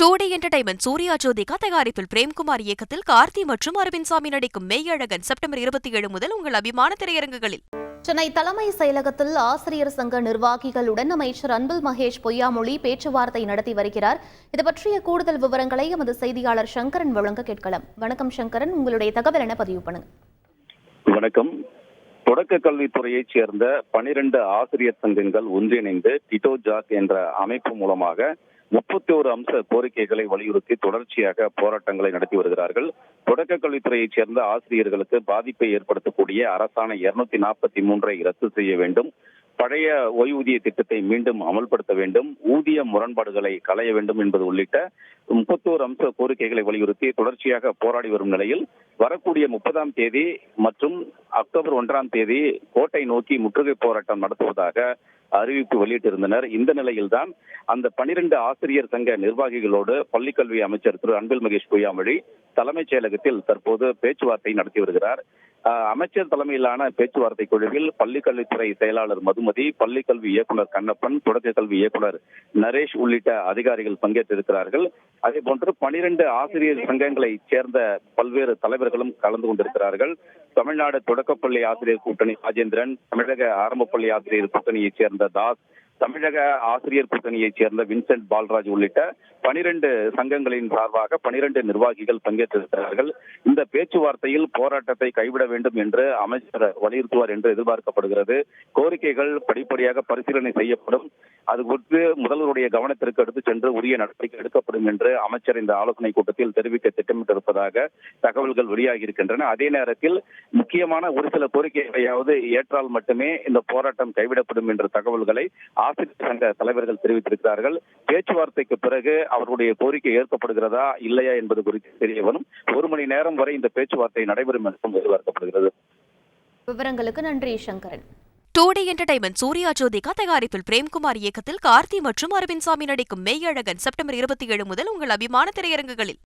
டூடி entertainment Suriya Jyothika தயாரிப்பில் பிரேம்குமார் இயக்கத்தில் கார்த்தி மற்றும் அரவிந்த் சாமி நடிக்கும் மெய்யழகன் செப்டம்பர் இருபத்தி ஏழு முதல் உங்கள் அபிமான திரையரங்குகளில். சென்னை தலைமை செயலகத்தில் ஆசிரியர் சங்க நிர்வாகிகளுடன் அமைச்சர் அன்பில் மகேஷ் பொய்யாமொழி பேச்சுவார்த்தை நடத்தி வருகிறார். இது பற்றிய கூடுதல் விவரங்களை எமது செய்தியாளர் சங்கரன் வழங்க கேட்கலாம். வணக்கம் சங்கரன். உங்களுடைய தகவல் என பதிவு பண்ணுங்க? வணக்கம். தொடக்க கல்வித்துறையைச் சேர்ந்த பனிரெண்டு ஆசிரியர் சங்கங்கள் ஒன்றிணைந்து டிட்டோ ஜாக் என்ற அமைப்பு மூலமாக முப்பத்தி ஒரு அம்ச கோரிக்கைகளை வலியுறுத்தி தொடர்ச்சியாக போராட்டங்களை நடத்தி வருகிறார்கள். தொடக்க கல்வித்துறையைச் சேர்ந்த ஆசிரியர்களுக்கு பாதிப்பை ஏற்படுத்தக்கூடிய அரசாணை இருநூத்தி நாற்பத்தி மூன்றை ரத்து செய்ய வேண்டும். பழைய ஓய்வூதிய திட்டத்தை மீண்டும் அமல்படுத்த வேண்டும் ஊதிய முரண்பாடுகளை களைய வேண்டும் என்பது உள்ளிட்ட முப்பத்தோரு அம்ச கோரிக்கைகளை வலியுறுத்தி தொடர்ச்சியாக போராடி வரும் நிலையில் வரக்கூடிய முப்பதாம் தேதி மற்றும் அக்டோபர் ஒன்றாம் தேதி கோட்டை நோக்கி முற்றுகை போராட்டம் நடத்துவதாக அறிவிப்பு வெளியிட்டிருந்தனர். இந்த நிலையில்தான் அந்த பனிரெண்டு ஆசிரியர் சங்க நிர்வாகிகளோடு பள்ளிக்கல்வி அமைச்சர் திரு அன்பில் மகேஷ் பொய்யாமொழி தலைமைச் செயலகத்தில் தற்போது பேச்சுவார்த்தை நடத்தி வருகிறார். அமைச்சர் தலைமையிலான பேச்சுவார்த்தை குழுவில் பள்ளிக்கல்வித்துறை செயலாளர் மதுமதி பள்ளிக்கல்வி இயக்குனர் கண்ணப்பன் தொடக்க கல்வி இயக்குனர் நரேஷ் உள்ளிட்ட அதிகாரிகள் பங்கேற்றிருக்கிறார்கள். அதே போன்று பனிரெண்டு ஆசிரியர் சங்கங்களை சேர்ந்த பல்வேறு தலைவர்களும் கலந்து கொண்டிருக்கிறார்கள். தமிழ்நாடு தொடக்கப்பள்ளி ஆசிரியர் கூட்டணி ராஜேந்திரன் தமிழக ஆரம்பப்பள்ளி ஆசிரியர் கூட்டணியைச் சேர்ந்த தாஸ் தமிழக ஆசிரியர் கூட்டணியைச் சேர்ந்த வின்சென்ட் பால்ராஜ் உள்ளிட்ட பனிரெண்டு சங்கங்களின் சார்பாக பனிரெண்டு நிர்வாகிகள் பங்கேற்றிருக்கிறார்கள். இந்த பேச்சுவார்த்தையில் போராட்டத்தை கைவிட வேண்டும் என்று அமைச்சர் வலியுறுத்துவார் என்று எதிர்பார்க்கப்படுகிறது. கோரிக்கைகள் படிப்படியாக பரிசீலனை செய்யப்படும். அது குறித்து முதல்வருடைய கவனத்திற்கு எடுத்து சென்று உரிய நடவடிக்கை எடுக்கப்படும் என்று அமைச்சர் இந்த ஆலோசனை கூட்டத்தில் தெரிவிக்க திட்டமிட்டிருப்பதாக தகவல்கள் வெளியாகி இருக்கின்றன அதே நேரத்தில் முக்கியமான ஒரு சில கோரிக்கைகளையாவது ஏற்றால் மட்டுமே இந்த போராட்டம் கைவிடப்படும் என்ற தகவல்களை ஆசிரியர் சங்க தலைவர்கள் தெரிவித்திருக்கிறார்கள். பேச்சுவார்த்தைக்கு பிறகு அவர்களுடைய கோரிக்கை ஏற்கப்படுகிறதா இல்லையா என்பது குறித்து தெரிய வரும். ஒரு மணி நேரம் வரை இந்த பேச்சுவார்த்தை நடைபெறும் என்றும் எதிர்பார்க்கப்படுகிறது. விவரங்களுக்கு நன்றி Sankaran. Two D entertainment Suriya Jyothika தயாரிப்பில் பிரேம்குமார் இயக்கத்தில் கார்த்தி மற்றும் அரவிந்த் சாமி நடிக்கும் மெய்யழகன் செப்டம்பர் இருபத்தி ஏழு முதல் உங்கள் அபிமான திரையரங்குகளில்.